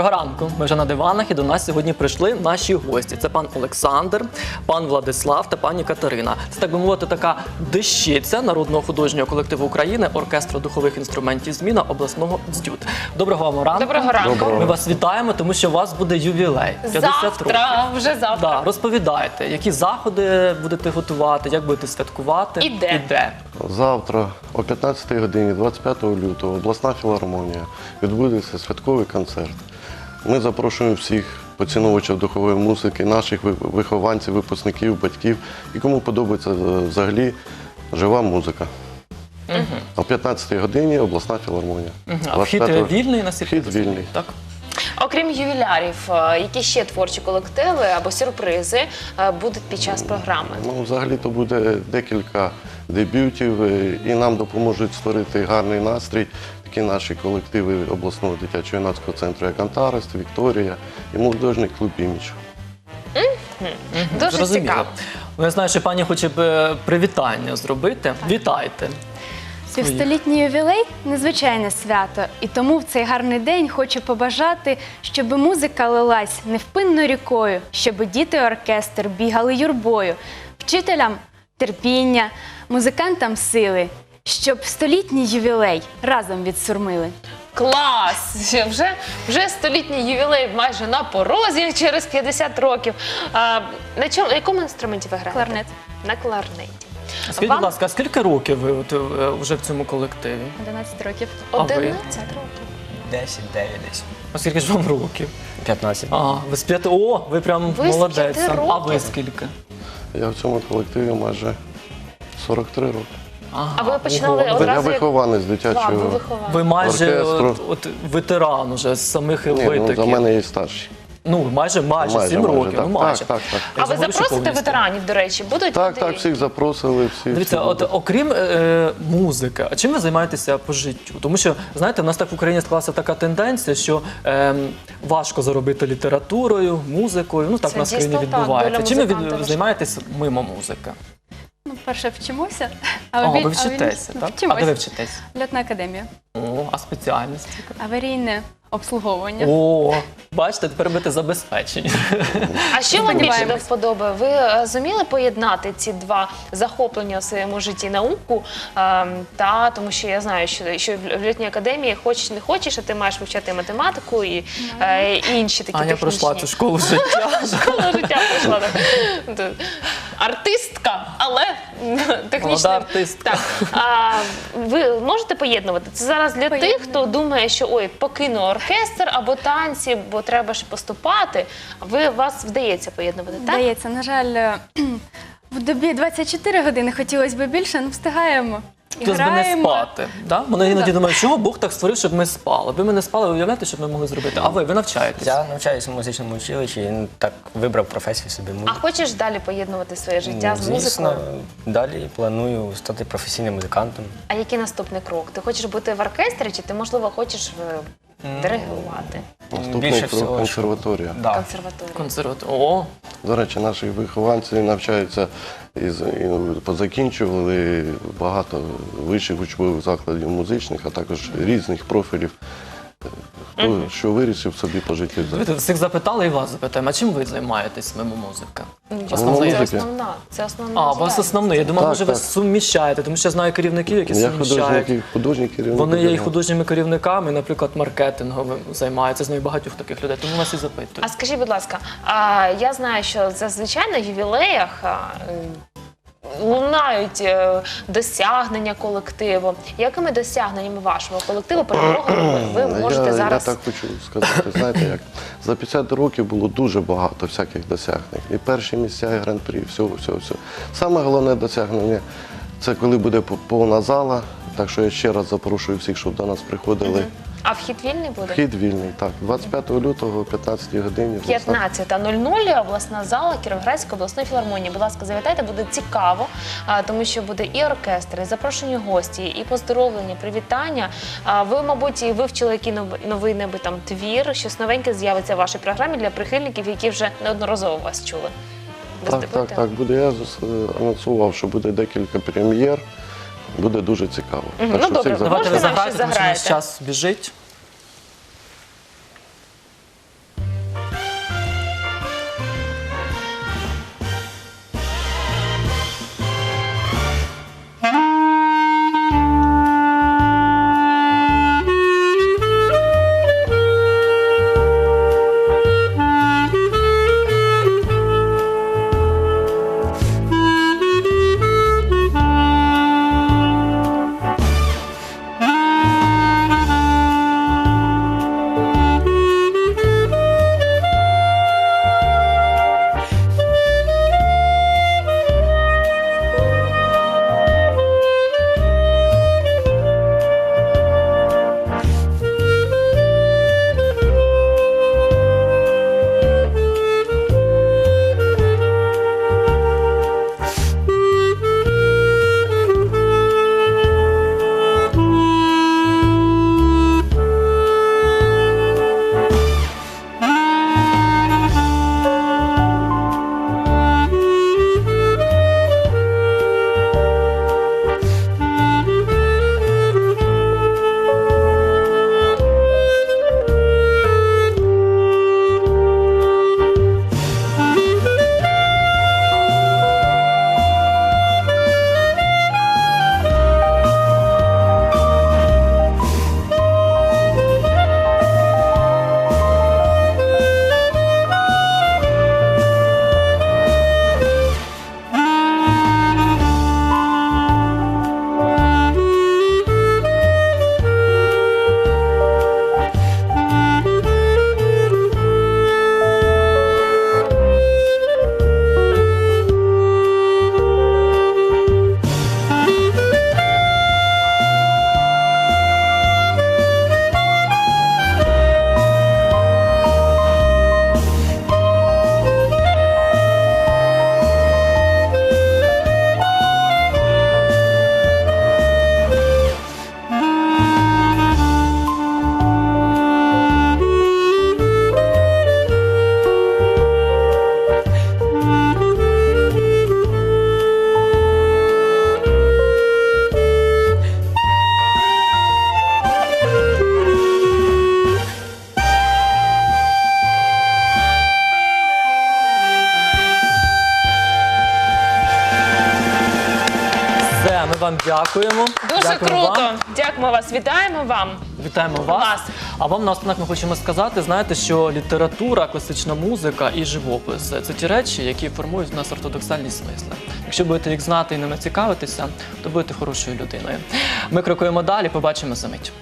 Доброго ранку. Ми вже на диванах і до нас сьогодні прийшли наші гості. Це пан Олександр, пан Владислав та пані Катерина. Це так би мовити, така дещиця народного художнього колективу України, оркестру духових інструментів зміна обласного дздют. Доброго вам ранку. Доброго ранку. Ми вас вітаємо, тому що у вас буде ювілей 50 років. Вже завтра. Да, розповідайте, які заходи будете готувати, як будете святкувати І де? І де. Завтра о 15 годині, 25 лютого, обласна філармонія відбудеться святковий концерт. Ми запрошуємо всіх поціновувачів духової музики, наших вихованців, випускників, батьків і кому подобається е, взагалі жива музика. О 15-й годині обласна філармонія. А вхід 25 вільний на Вхід вільний. Так? Окрім ювілярів, е, які ще творчі колективи або сюрпризи е, будуть під час програми? Ну, взагалі-то буде декілька дебютів, е, і нам допоможуть створити гарний настрій такі наші колективи обласного дитячо-юнацького центру, як Антарест, Вікторія і молодіжний клуб імідж. Дуже Зрозуміло. цікаво. Ну, я знаю, що пані хоче б е, привітання зробити. Вітайте. Півстолітній ювілей незвичайне свято, і тому в цей гарний день хочу побажати, щоб музика лилась невпинно рікою, щоб діти оркестр бігали юрбою, вчителям терпіння, музикантам сили, щоб столітній ювілей разом відсурмили. Клас! Ще Вже, вже столітній ювілей майже на порозі через 50 років. А, на чому, на якому інструменті ви граєте? Кларнет. На кларнеті. Скажіть, Вам будь ласка, а скільки років ви от, е, вже в цьому колективі? 11 років. А ви? 11 років. 10, 9 десь. А скільки ж вам років? 15. А, ви з п'яти. О, ви прям Ви з молодець. п'яти А ви років? скільки? Я в цьому колективі майже 43 роки. А ви починали ого. Я одразу як- вихованець дитячого. вихованці. Ви майже оркестру. от, от, ветеран уже з самих Ні, ну, витоків. за мене є старші. Ну, майже, майже, Майже, 7 років. так. Ну, майже. Так, так, так. А ви запросите повністю. ветеранів, до речі? Будуть Так, люди? так, всіх запросили, всі. Дивіться, всі от окрім е, музики, а чим ви займаєтеся по життю? Тому що знаєте, в нас так в Україні склалася така тенденція, що е, важко заробити літературою, музикою. Ну так Це в нас в країні відбувається. Чим ви займаєтеся мимо музики? Ну, перше вчимося, А, віль- ви вчитеся, ну, так? А де ви вчитесь? Льотна академія. О, а спеціальність? Аварійне обслуговування. О, бачите, тепер будете забезпечені. А що вам більше до вподоби? Ви е, зуміли поєднати ці два захоплення в своєму житті науку? е, Та тому що я знаю, що, що в літній академії хочеш не хочеш, а ти маєш вивчати математику і, е, і інші такі А я технічні. пройшла цю школу життя. Школа життя пройшла. так. Артистка, але технічна. Артистка. Так. А, ви можете поєднувати? Це зараз для тих, хто думає, що ой, покину оркестр або танці, бо треба ж поступати. Ви вас вдається поєднувати, так? Вдається, на жаль, е, в добі 24 години хотілося б більше, але встигаємо. І Хотілося б не граємо. спати. Да? Вони Ну, іноді так. думають, чого Бог так створив, щоб ми спали. Ви ми не спали, ви уявляєте, що ми могли зробити. А ви, ви навчаєтесь? Я навчаюся в музичному училищі і ну, так вибрав професію собі А музику. хочеш далі поєднувати своє життя з Ну, Звісно, музикою? далі планую стати професійним музикантом. А який наступний крок? Ти хочеш бути в оркестрі, чи ти можливо хочеш диригувати Наступний більше крок всього, консерваторія. Да. Консерваторія. Консерват. О, До речі, наші вихованці навчаються із і позакінчували багато вищих учбових закладів музичних, а також різних профілів. Хто що вирішив собі по житті взяти. ви всіх запитали і вас запитаємо, а чим ви займаєтесь мимо музики? Нічого, Це музики. основна. Це основна А, у вас діяльність. основний. Я думав, Так, може ви так. суміщаєте, тому що я знаю керівників, які Я суміщають. художник, художній керівник. Вони є і художніми керівниками, наприклад, маркетинговим займаються. Знаю багатьох таких людей, тому вас і запитую. А скажіть, будь ласка, а, я знаю, що зазвичай на ювілеях а, м, лунають е, досягнення колективу. Якими досягненнями вашого колективу перемогами ви можете я, зараз? я так хочу сказати, знаєте, як за 50 років було дуже багато всяких досягнень. І перші місця, і гран-прі, всього, всього, всього. Саме головне досягнення це коли буде по- повна зала. Так що я ще раз запрошую всіх, щоб до нас приходили. А вхід вільний буде? Вхід вільний, так. 25 лютого о 15 годині. 15.00 обласна зала Кіровоградської обласної філармонії. Будь ласка, завітайте, буде цікаво, тому що буде і оркестр, і запрошені гості, і поздоровлення, привітання. Ви, мабуть, і вивчили який нов- новий неби там твір, щось новеньке з'явиться в вашій програмі для прихильників, які вже неодноразово вас чули. Так, так, так, буде. Я зас- анонсував, що буде декілька прем'єр. Буде дуже цікаво. Так ну, що добре, всіх Давайте ви Можете нам тому що наш заграєте? час біжить. Вам дякуємо. Дуже Дякуємо круто. вам. Дякуємо вас. Вітаємо вам. Вітаємо вас. Вас. А вам наостанок ми хочемо сказати, знаєте, що література, класична музика і живопис це ті речі, які формують в нас ортодоксальні смисли. Якщо будете їх знати і ними цікавитися, то будете хорошою людиною. Ми крокуємо далі, побачимо за мить.